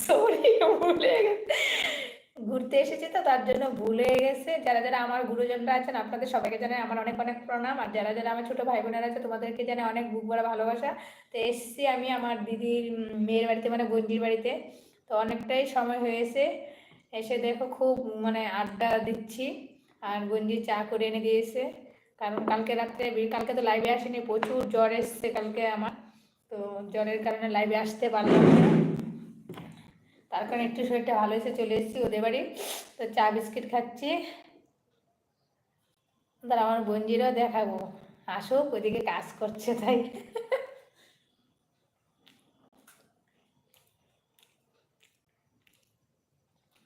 Sorry, ভুলে ঘুরতে এসেছি তো, তার জন্য ভুলে গেছে। যারা যারা আমার গুরুজনরা আছেন, আপনাদের সবাইকে জানাই আমার অনেক অনেক প্রণাম। আর যারা যারা আমার ছোট ভাই বোনেরা আছে, তোমাদেরকে জানাই অনেক বুক ভরা ভালোবাসা। তো এসেছি আমি আমার দিদির মেয়ের বাড়িতে মানে বঞ্জির বাড়িতে। তো অনেকটাই সময় হয়েছে। এসে দেখো, খুব মানে আড্ডা দিচ্ছি। আর গঞ্জি চা করে এনে দিয়েছে। কারণ কালকে রাত্রে, কালকে তো লাইভে আসেনি, প্রচুর জ্বর এসছে কালকে আমার। তো জ্বরের কারণে লাইভে আসতে পারলাম না। তার কারণে একটু শরীরটা ভালো হয়েছে চলে এসেছি ওদের বাড়ি। তো চা বিস্কিট খাচ্ছি। তার আমার বঞ্জিরও দেখাবো। আসুক ওদিকে কাজ করছে তাই।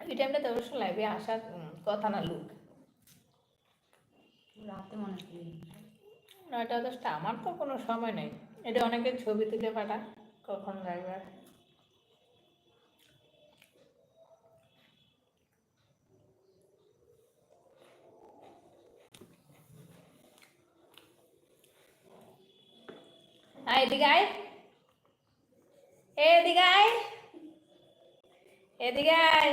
এই টাইমটা তো অবশ্য লাইভে আসার কথা না লুক রাতে মনে করি নয়টা দশটা আমার তো কোনো সময় নেই। এটা অনেকের ছবি তুলে পাঠা। কখন লাইভে আয় এদিকে আয় এদিকে আয় এদিকে আয়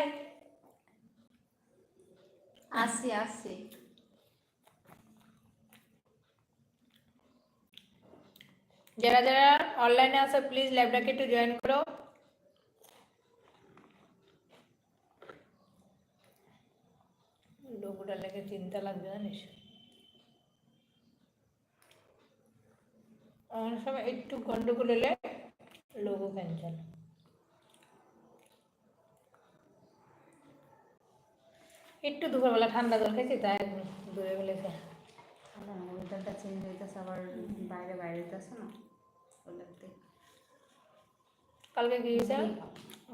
আসছি আসছি যারা যারা অনলাইনে আছে প্লিজ ল্যাবটাকে একটু জয়েন করো। লোকটা লেগে চিন্তা লাগবে জানিস? অনেক সময় একটু গন্ডগোল এলে লোগো ক্যান্সেল একটু দুপুরবেলা ঠান্ডা জল খেয়েছি তাই দূরে ফেলেছে ওয়েদারটা চেঞ্জ হইতেছে আবার বাইরে বাইরে হইতেছে না কালকে কি হয়েছে?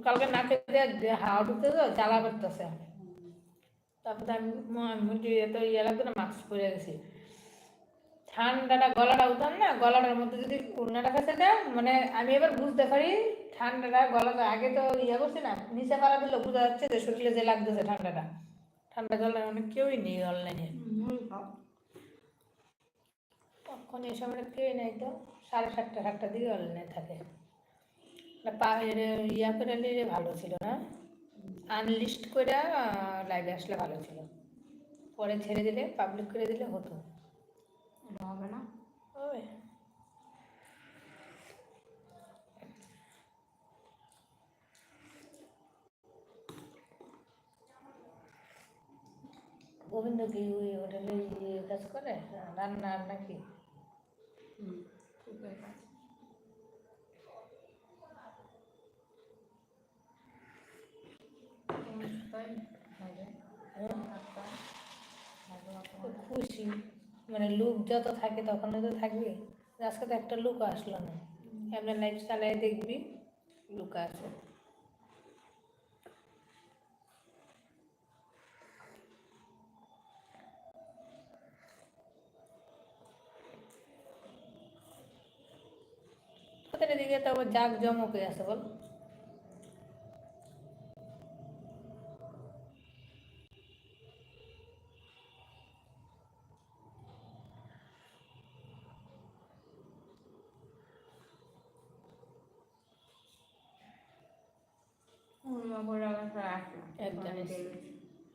কালকে না খেতে হাওয়া তো জ্বালা করতেছে। তারপরে আমি বলছি এত ইয়ে লাগতো না মাস্ক পরে গেছি ঠান্ডাটা গলাটা উঠান না, গলাটার মধ্যে যদি উন্নাটা খেতে দেয় মানে আমি এবার বুঝতে পারি ঠান্ডাটা গলাটা আগে তো ইয়ে করছি না, নিচে পাড়া দিলে বোঝা যাচ্ছে যে শরীরে যে লাগতেছে ঠান্ডাটা। ঠান্ডা জল মানে কেউই নেই অনলাইনে তখন এই সময় কেউই নেই তো, সাড়ে সাতটা সাতটা দিকে অনলাইনে থাকে। পা- ইয়া করে নিলে ভালো ছিল না আনলিস্ট করে লাইভে আসলে ভালো ছিল। পরে ছেড়ে দিলে পাবলিক করে দিলে হতো। এটা হবে না ওই গোবিন্দ কি ওই হোটেলে কাজ করে রান্না নাকি হুম খুব খুশি মানে লুক যত থাকে তখন তো থাকবে। আজকে তো একটা লুক আসলো না। এমনি লাইফ চালাই দেখবি লুক আসে তোদের এদিকে তো আবার জাক জমক আছে বল। পূর্ণিমা করে আবার আসলো একদম এসে।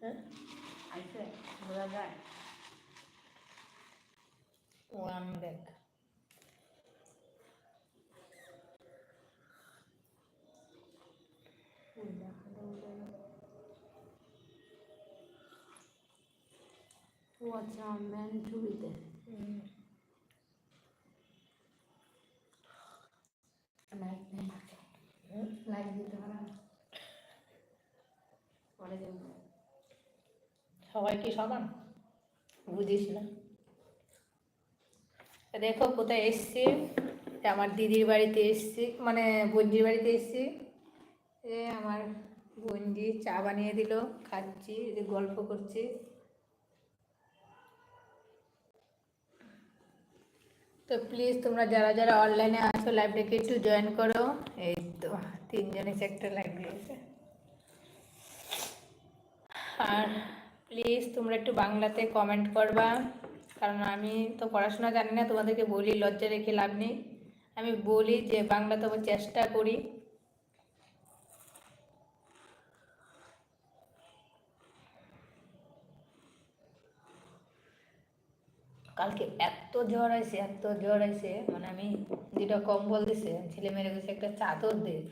হ্যাঁ আইসে বোঝা যায় ওয়ান দেখ ও আচ্ছা ম্যান ছবিতে লাইক দেন লাইক দিতে পারে না পরে সবাই কি সমান? বুঝিস না। দেখো কোথায় এসছি। আমার দিদির বাড়িতে এসছি। মানে বঞ্জির বাড়িতে এসছি। এ আমার বঞ্জি চা বানিয়ে দিল, খাচ্ছি যে গল্প করছি। তো প্লিজ তোমরা যারা যারা অনলাইনে আছো লাইভটাকে একটু জয়েন করো। এই তো, তিনজন এসে একটা লাইভ আর প্লিজ তোমরা একটু বাংলাতে কমেন্ট করবা। কারণ আমি তো পড়াশোনা জানি না, তোমাদেরকে বলি, লজ্জা রেখে লাভ নেই। আমি বলি যে বাংলা তো চেষ্টা করি। কালকে এত জ্বর আইছে, এত জ্বর আইছে। মানে আমি যেটা কম্বল দিছে ছেলে মেরে গেছে একটা চাদর দিয়ে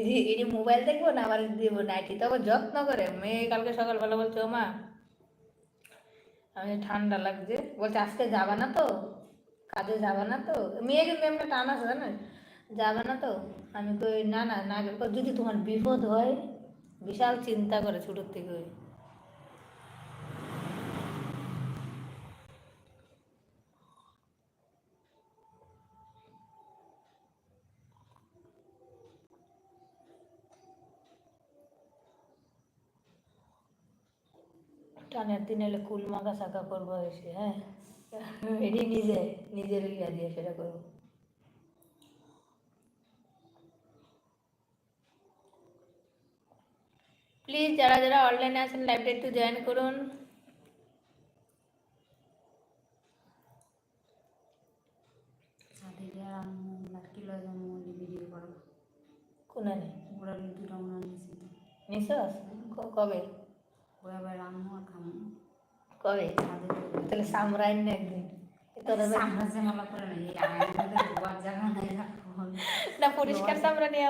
এটি মোবাইল দেখব না আবার দিব নাইটি তো যত্ন করে। মেয়ে কালকে সকালবেলা বলছে ও মা আমি ঠান্ডা লাগছে। বলছে, আজকে যাবা না তো? কাজে যাবা না তো? মেয়ে কিন্তু এমনি টান আছে জানো যাবে না তো? আমি কই না না না। যদি তোমার বিপদ হয়, বিশাল চিন্তা করে ছোটোর থেকে। টানের দিন এলে কুল মাখা শাখা করব এসে হ্যাঁ? এটি নিজে নিজের ইয়া দিয়ে সেটা করব। প্লিজ যারা যারা অনলাইনে আছেন লাইভটা একটু জয়েন করুন। কোনে কবে ওরা আবার আম্মু আর খামু কবে? তাহলে সামরাইন না একদিন। না পরিষ্কার সামরা নিয়ে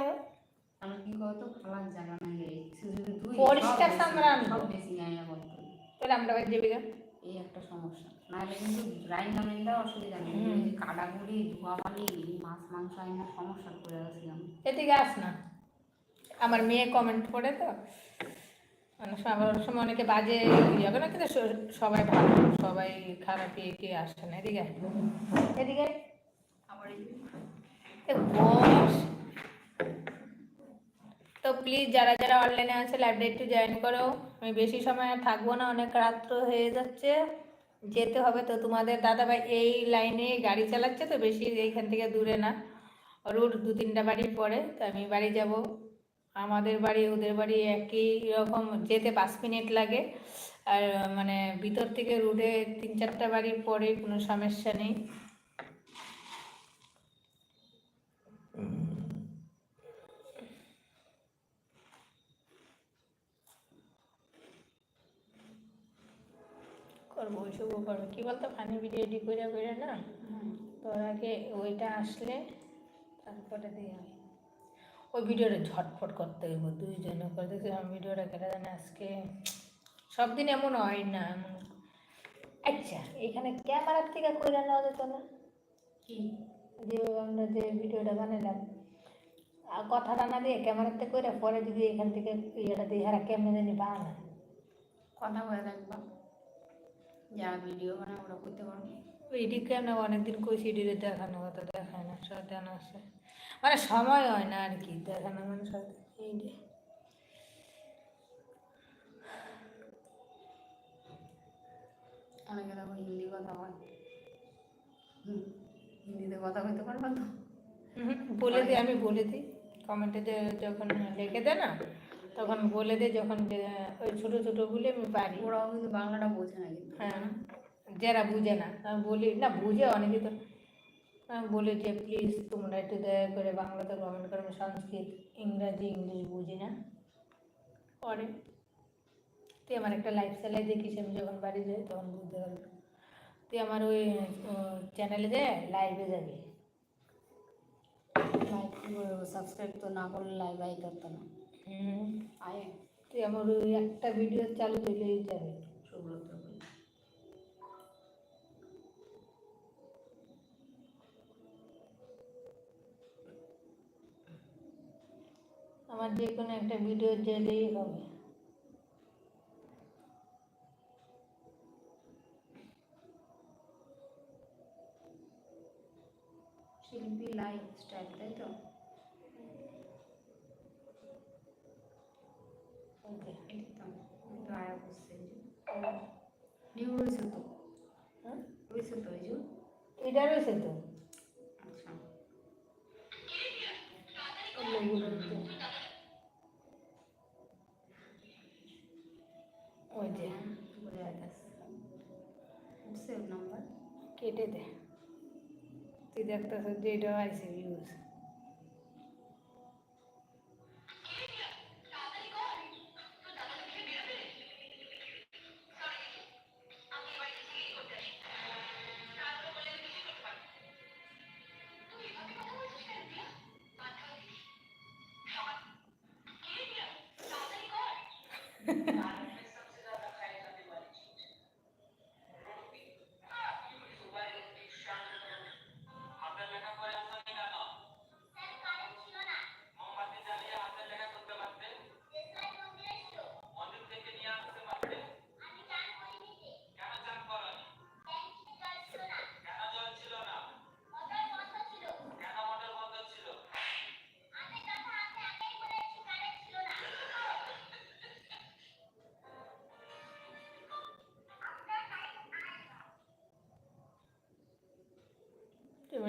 পরিষ্কার সামরা তাহলে আমরা যাবি এই একটা সমস্যা। নাহলে কিন্তু অসুবিধা নেই। মাছ মাংস আইনা সমস্যা করে গেছিলাম এদিকে আস না। আমার মেয়ে কমেন্ট করে তো। অনেক সময় অনেক সময় অনেকে বাজে ইয়ে না, কিন্তু সবাই ভালো, সবাই খারাপ ইয়ে কে আসছে না, এদিকে এদিকে তো প্লিজ যারা যারা অনলাইনে আছে লাইভটা একটু জয়েন করো। আমি বেশি সময় থাকব না, অনেক রাত্র হয়ে যাচ্ছে। যেতে হবে তো তোমাদের দাদা ভাই এই লাইনে গাড়ি চালাচ্ছে তো বেশি এইখান থেকে দূরে না। রুট দু তিনটা বাড়ি পরে, তো আমি বাড়ি যাব। আমাদের বাড়ি ওদের বাড়ি একই রকম যেতে পাঁচ মিনিট লাগে। আর মানে ভিতর থেকে রুটে তিন চারটা বাড়ির পরে কোনো সমস্যা নেই। করব ওইসবও করব। কী বলতো ফানি ভিডিও এডি করে করে না? তোর আগে ওইটা আসলে তারপরে দিয়ে ওই ভিডিওটা ঝটফট করতে হইব দুইজনে করে দেখছি আমার ভিডিওটা কেটে জানে আজকে সব দিন এমন হয় না। এমন আচ্ছা এখানে ক্যামেরার থেকে করে নেওয়া যেত না? কি? যে আমরা যে ভিডিওটা বানালাম আর কথাটা না দিয়ে ক্যামেরাতে থেকে করে পরে যদি এখান থেকে ইয়েটা দিয়ে হারা কেমনে জানি বানায়। কথা বলে রাখবা। যারা ভিডিও বানায় ওরা করতে পারবে। এদিকে আমরা অনেকদিন কইছি এদিকে দেখানো কথা। শয়তান আছে। মানে সময় হয় না আর কি দেখানো মানে শয়তান এই যে। অনেকে দেখো হিন্দি কথা হয় হিন্দিতে কথা কইতে পারবা তো? বলে দিই আমি বলে দিই। কমেন্টে যখন লিখে দেয় না তখন বলে দিই যখন ওই ছোটো ছোটোগুলি আমি পারি। ওরাও কিন্তু বাংলাটা বোঝে না কিন্তু। হ্যাঁ যারা বুঝে না আমি বলি না বুঝে অনেকে তো আমি বলি যে প্লিজ তোমরা একটু দয়া করে বাংলাতে কমেন্ট করো আমি সংস্কৃত ইংরাজি ইংলিশ বুঝি না। পরে তুই আমার একটা লাইফ স্টাইলে দেখিস আমি যখন বাড়ি যাই তখন বুঝতে পারবি। তুই আমার ওই চ্যানেলে যে লাইভে যাবি। লাইক সাবস্ক্রাইব তো না করলে লাইভ আই করতো না। হুম। আয়ে। তুই আমার ওই একটা ভিডিও চালু দিলেই যাবে। সুব্রত আমার যে কোনো একটা ভিডিও যেলেই হবে। শিল্পী লাইফ স্টাইল তাই তো? ওকে। এই তো আমি তো আয়া বুঝছে নিউ রয়েছে তো হ্যাঁ? রয়েছে তো এই যে। এটা রয়েছে তো আচ্ছা ওই যে সেভ নাম্বার কেটে দে। তুই দেখতেছ যেটা আইসে ভিউজ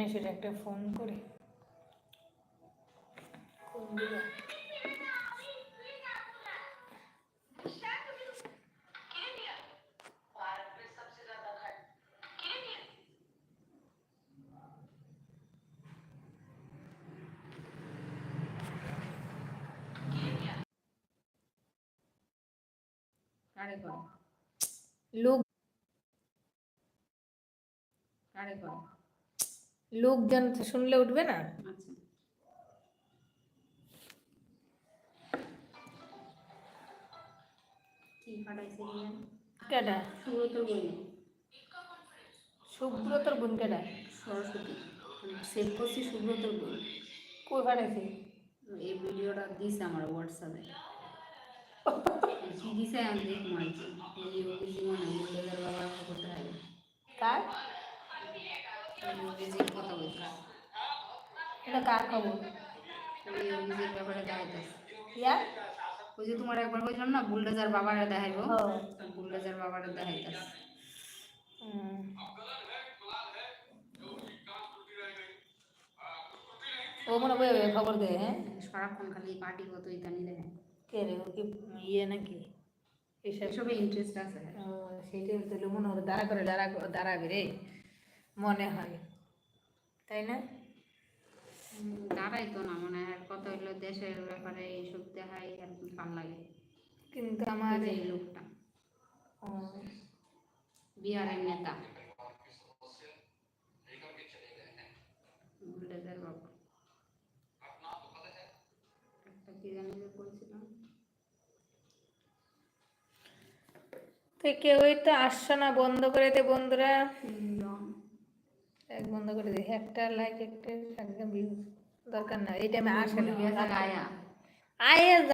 তুমি সেটা একটা ফোন করে? লোক কারে করে? লোকজন শুনলে উঠবে না। আচ্ছা। কেডা সুব্রতর বোন কেডা সরস্বতী। সেভ করছি সুব্রতর বই। কই ফাটাইছে এই ভিডিওটা দিছে আমার হোয়াটসঅ্যাপে। দিছে আমি দেখব আর কি বাবা হবে কার? এটা কার খবর ওই যোগীজির ব্যাপারে দেখাইতেছে ইয়া ওই যে তোমার একবার বলছিলাম না বুলডোজার বাবারে দেখাইবো। ও। বুলডোজার বাবারে দেখাইতেছে। হুম। ও মনে হয় ওই খবর দে হ্যাঁ? সারাক্ষণ খালি পার্টি কত ইতানি দেখে কে রে ও কি ইয়ে নাকি? এসব এসবে ইন্টারেস্ট আছে। ও, সেইটাই তো মনে হয় দাঁড়া করে দাঁড়া করে দাঁড়াবে রে। মনে হয়। তাই না? উম, দাঁড়াই তো না মানে আর কত হইল দেশের ব্যাপারে এইসব দেখাই আর কি ভালো লাগে। কিন্তু আমার এই লোকটা। ও, বিহারের নেতা। কেউই তো আসছে না বন্ধ করে দে বন্ধুরা। এক বন্ধ করে দিই। একটা লাইক একটা একদম দরকার না এই টাইমে আসে না। আয়া আয়ে